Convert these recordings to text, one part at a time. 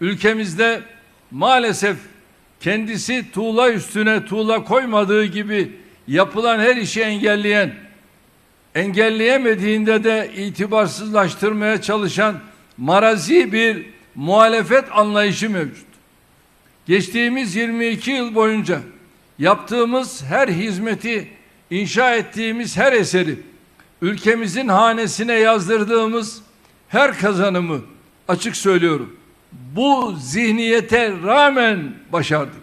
ülkemizde maalesef kendisi tuğla üstüne tuğla koymadığı gibi yapılan her işi engelleyen, engelleyemediğinde de itibarsızlaştırmaya çalışan marazi bir muhalefet anlayışı mevcut. Geçtiğimiz 22 yıl boyunca yaptığımız her hizmeti, inşa ettiğimiz her eseri, ülkemizin hanesine yazdırdığımız her kazanımı açık söylüyorum. Bu zihniyete rağmen başardık.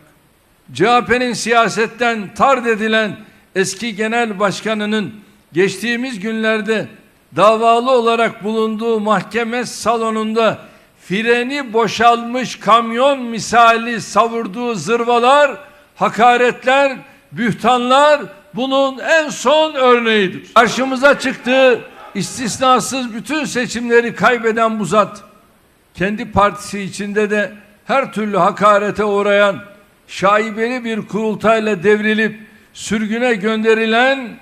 CHP'nin siyasetten tard edilen eski genel başkanının geçtiğimiz günlerde davalı olarak bulunduğu mahkeme salonunda freni boşalmış kamyon misali savurduğu zırvalar, hakaretler, bühtanlar bunun en son örneğidir. Karşımıza çıktığı istisnasız bütün seçimleri kaybeden bu zat, kendi partisi içinde de her türlü hakarete uğrayan, şaibeli bir kurultayla devrilip sürgüne gönderilen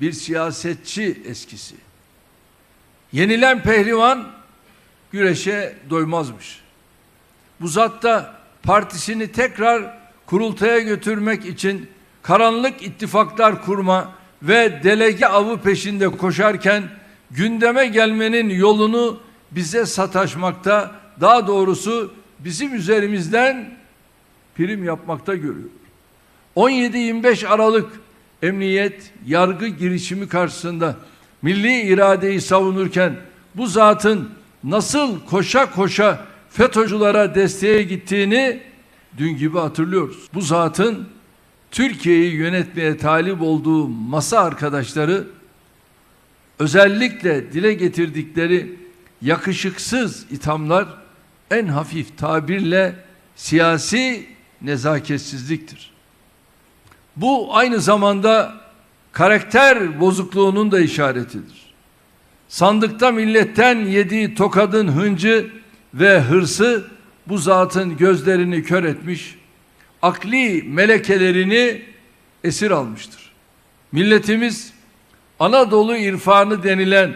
bir siyasetçi eskisi. Yenilen pehlivan güreşe doymazmış. Bu zat da partisini tekrar kurultaya götürmek için karanlık ittifaklar kurma ve delege avı peşinde koşarken gündeme gelmenin yolunu bize sataşmakta, daha doğrusu bizim üzerimizden prim yapmakta görüyor. 17-25 Aralık emniyet yargı girişimi karşısında milli iradeyi savunurken bu zatın nasıl koşa koşa FETÖ'cülere desteğe gittiğini dün gibi hatırlıyoruz. Bu zatın Türkiye'yi yönetmeye talip olduğu masa arkadaşları özellikle dile getirdikleri yakışıksız ithamlar en hafif tabirle siyasi nezaketsizliktir. Bu aynı zamanda karakter bozukluğunun da işaretidir. Sandıkta milletten yediği tokadın hıncı ve hırsı bu zatın gözlerini kör etmiş, akli melekelerini esir almıştır. Milletimiz Anadolu irfanı denilen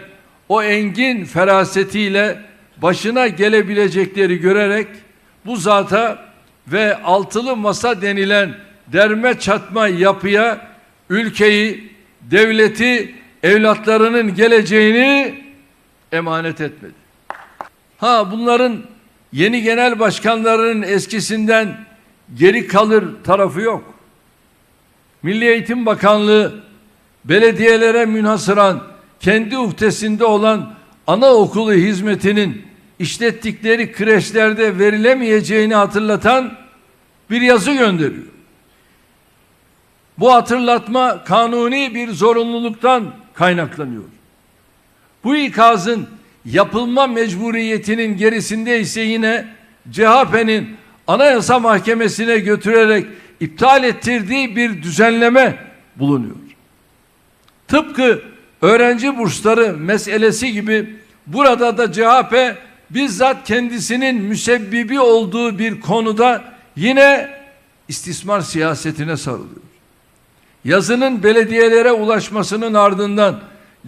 o engin ferasetiyle başına gelebilecekleri görerek bu zata ve altılı masa denilen derme çatma yapıya ülkeyi, devleti, evlatlarının geleceğini emanet etmedi. Ha bunların yeni genel başkanlarının eskisinden geri kalır tarafı yok. Milli Eğitim Bakanlığı belediyelere münhasıran kendi uhdesinde olan anaokulu hizmetinin işlettikleri kreşlerde verilemeyeceğini hatırlatan bir yazı gönderiyor. Bu hatırlatma kanuni bir zorunluluktan kaynaklanıyor. Bu ikazın yapılma mecburiyetinin gerisinde ise yine CHP'nin Anayasa Mahkemesi'ne götürerek iptal ettirdiği bir düzenleme bulunuyor. Tıpkı öğrenci bursları meselesi gibi burada da CHP bizzat kendisinin müsebbibi olduğu bir konuda yine istismar siyasetine sarılıyor. Yazının belediyelere ulaşmasının ardından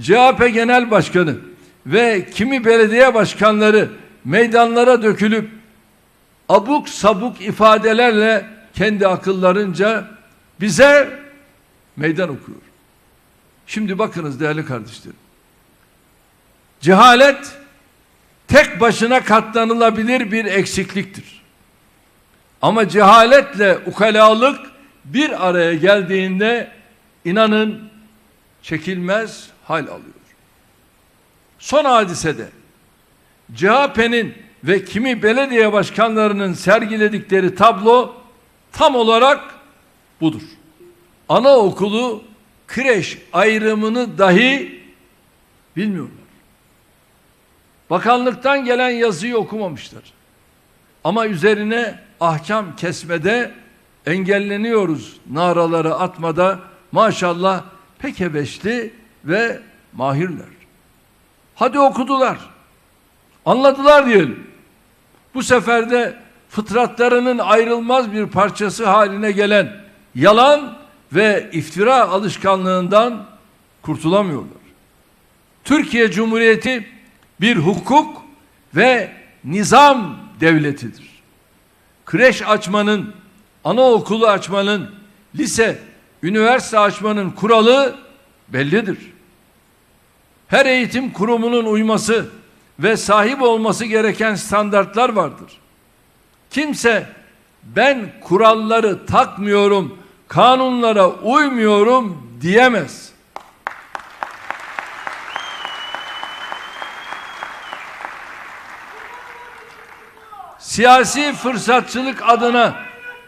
CHP Genel Başkanı ve kimi belediye başkanları meydanlara dökülüp abuk sabuk ifadelerle kendi akıllarınca bize meydan okuyor. Şimdi bakınız değerli kardeşlerim. Cehalet tek başına katlanılabilir bir eksikliktir. Ama cehaletle ukalalık bir araya geldiğinde inanın çekilmez hal alıyor. Son hadisede CHP'nin ve kimi belediye başkanlarının sergiledikleri tablo tam olarak budur. Anaokulu kreş ayrımını dahi bilmiyorlar. Bakanlıktan gelen yazıyı okumamışlar. Ama üzerine ahkam kesmede engelleniyoruz naraları atmada maşallah pek heveşli ve mahirler. Hadi okudular. Anladılar diyelim. Bu sefer de fıtratlarının ayrılmaz bir parçası haline gelen yalan ve iftira alışkanlığından kurtulamıyorlar. Türkiye Cumhuriyeti bir hukuk ve nizam devletidir. Kreş açmanın, anaokulu açmanın, lise, üniversite açmanın kuralı bellidir. Her eğitim kurumunun uyması ve sahip olması gereken standartlar vardır. Kimse ben kuralları takmıyorum, kanunlara uymuyorum diyemez. Siyasi fırsatçılık adına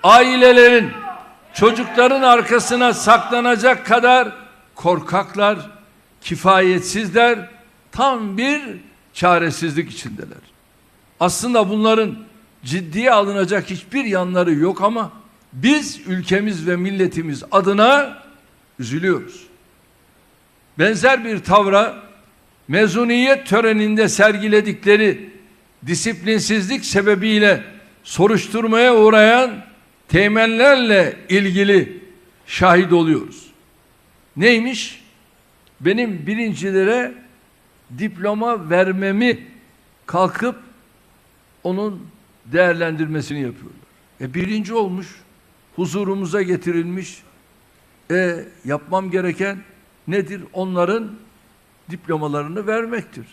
ailelerin çocukların arkasına saklanacak kadar korkaklar, kifayetsizler, tam bir çaresizlik içindeler. Aslında bunların ciddiye alınacak hiçbir yanları yok ama biz ülkemiz ve milletimiz adına üzülüyoruz. Benzer bir tavra mezuniyet töreninde sergiledikleri disiplinsizlik sebebiyle soruşturmaya uğrayan teğmenlerle ilgili şahit oluyoruz. Neymiş? Benim birincilere diploma vermemi kalkıp onun değerlendirmesini yapıyorlar. E birinci olmuş, huzurumuza getirilmiş. E yapmam gereken nedir? Onların diplomalarını vermektir.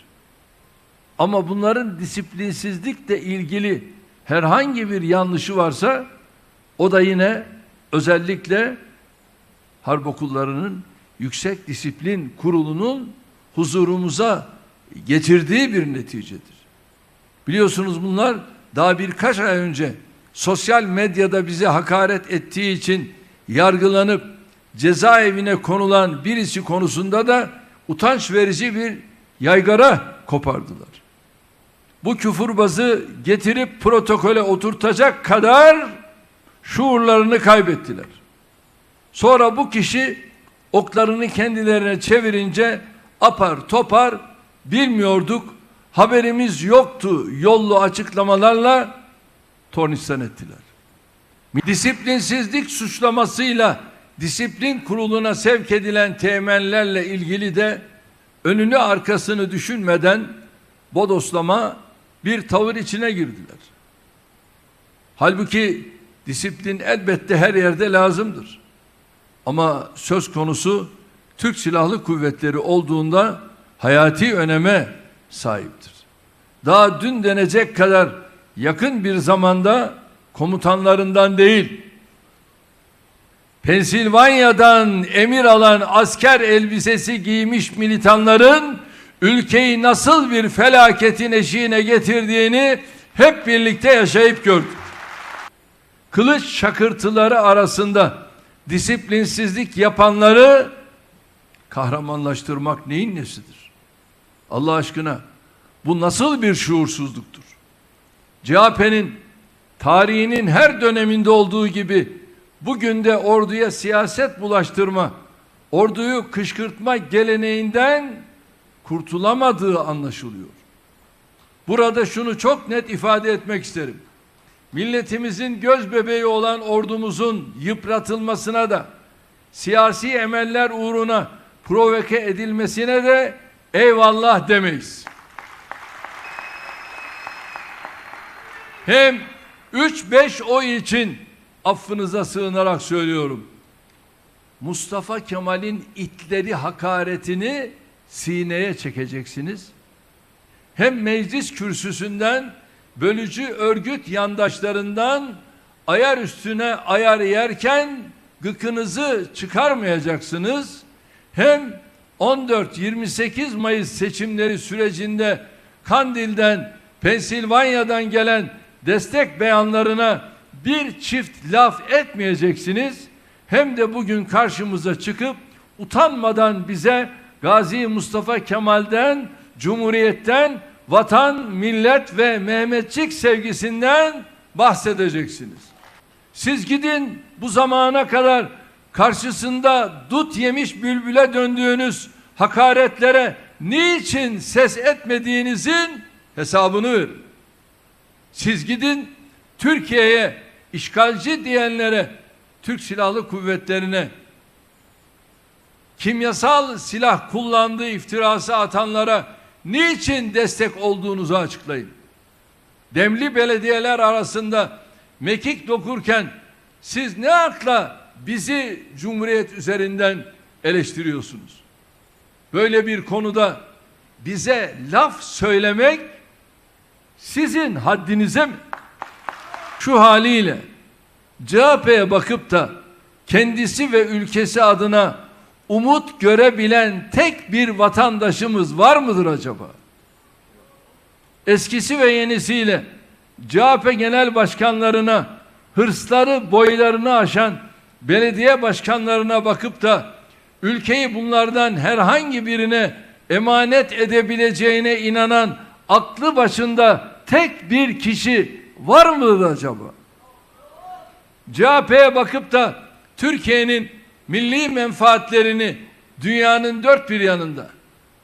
Ama bunların disiplinsizlikle ilgili herhangi bir yanlışı varsa o da yine özellikle harp okullarının yüksek disiplin kurulunun huzurumuza getirdiği bir neticedir. Biliyorsunuz bunlar daha birkaç ay önce sosyal medyada bize hakaret ettiği için yargılanıp cezaevine konulan birisi konusunda da utanç verici bir yaygara kopardılar. Bu küfürbazı getirip protokole oturtacak kadar şuurlarını kaybettiler. Sonra bu kişi oklarını kendilerine çevirince apar topar bilmiyorduk, haberimiz yoktu yollu açıklamalarla tornistan ettiler. Disiplinsizlik suçlamasıyla disiplin kuruluna sevk edilen teğmenlerle ilgili de önünü arkasını düşünmeden bodoslama bir tavır içine girdiler. Halbuki disiplin elbette her yerde lazımdır. Ama söz konusu Türk Silahlı Kuvvetleri olduğunda hayati öneme sahiptir. Daha dün denecek kadar yakın bir zamanda komutanlarından değil, Pensilvanya'dan emir alan asker elbisesi giymiş militanların ülkeyi nasıl bir felaketin eşiğine getirdiğini hep birlikte yaşayıp gördük. Kılıç şakırtıları arasında disiplinsizlik yapanları kahramanlaştırmak neyin nesidir? Allah aşkına bu nasıl bir şuursuzluktur? CHP'nin tarihinin her döneminde olduğu gibi bugün de orduya siyaset bulaştırma, orduyu kışkırtma geleneğinden kurtulamadığı anlaşılıyor. Burada şunu çok net ifade etmek isterim. Milletimizin göz bebeği olan ordumuzun yıpratılmasına da siyasi emeller uğruna provoke edilmesine de eyvallah demeyiz. Hem 3-5 oy için affınıza sığınarak söylüyorum. Mustafa Kemal'in itleri hakaretini sineye çekeceksiniz. Hem meclis kürsüsünden bölücü örgüt yandaşlarından ayar üstüne ayar yerken gıkınızı çıkarmayacaksınız. Hem 14-28 Mayıs seçimleri sürecinde Kandil'den, Pensilvanya'dan gelen destek beyanlarına bir çift laf etmeyeceksiniz. Hem de bugün karşımıza çıkıp utanmadan bize Gazi Mustafa Kemal'den, Cumhuriyet'ten, vatan, millet ve Mehmetçik sevgisinden bahsedeceksiniz. Siz gidin bu zamana kadar karşısında dut yemiş bülbüle döndüğünüz hakaretlere niçin ses etmediğinizin hesabını verin. Siz gidin Türkiye'ye işgalci diyenlere, Türk Silahlı Kuvvetleri'ne kimyasal silah kullandığı iftirası atanlara niçin destek olduğunuzu açıklayın. demli belediyeler arasında mekik dokurken siz ne akla bizi Cumhuriyet üzerinden eleştiriyorsunuz? Böyle bir konuda bize laf söylemek sizin haddinize mi? Şu haliyle CHP'ye bakıp da kendisi ve ülkesi adına umut görebilen tek bir vatandaşımız var mıdır acaba? Eskisi ve yenisiyle CHP genel başkanlarına hırsları boylarını aşan belediye başkanlarına bakıp da ülkeyi bunlardan herhangi birine emanet edebileceğine inanan aklı başında tek bir kişi var mıdır acaba? CHP'ye bakıp da Türkiye'nin milli menfaatlerini dünyanın dört bir yanında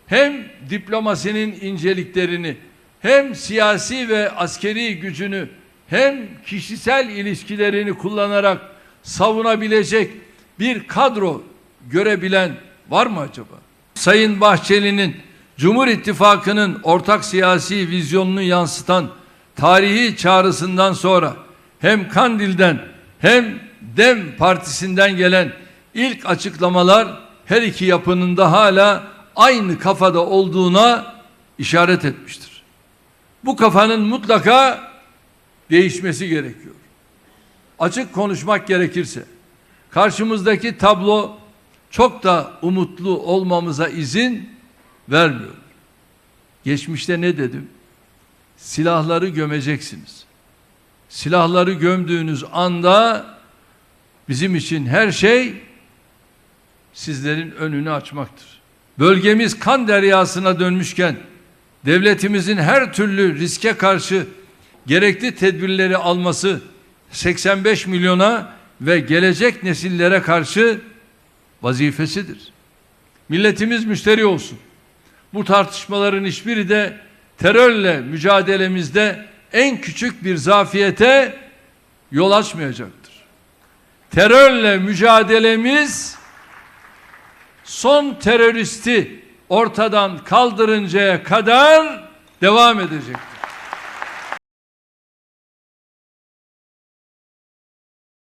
hem diplomasinin inceliklerini hem siyasi ve askeri gücünü hem kişisel ilişkilerini kullanarak savunabilecek bir kadro görebilen var mı acaba? Sayın Bahçeli'nin Cumhur İttifakı'nın ortak siyasi vizyonunu yansıtan tarihi çağrısından sonra hem Kandil'den hem Dem Partisi'nden gelen ilk açıklamalar her iki yapının da hala aynı kafada olduğuna işaret etmiştir. Bu kafanın mutlaka değişmesi gerekiyor. Açık konuşmak gerekirse karşımızdaki tablo çok da umutlu olmamıza izin vermiyor. Geçmişte ne dedim? Silahları gömeceksiniz. Silahları gömdüğünüz anda bizim için her şey sizlerin önünü açmaktır. Bölgemiz kan deryasına dönmüşken devletimizin her türlü riske karşı gerekli tedbirleri alması 85 milyona ve gelecek nesillere karşı vazifesidir. Milletimiz müşteri olsun. Bu tartışmaların hiçbiri de terörle mücadelemizde en küçük bir zafiyete yol açmayacaktır. Terörle mücadelemiz son teröristi ortadan kaldırıncaya kadar devam edecektir.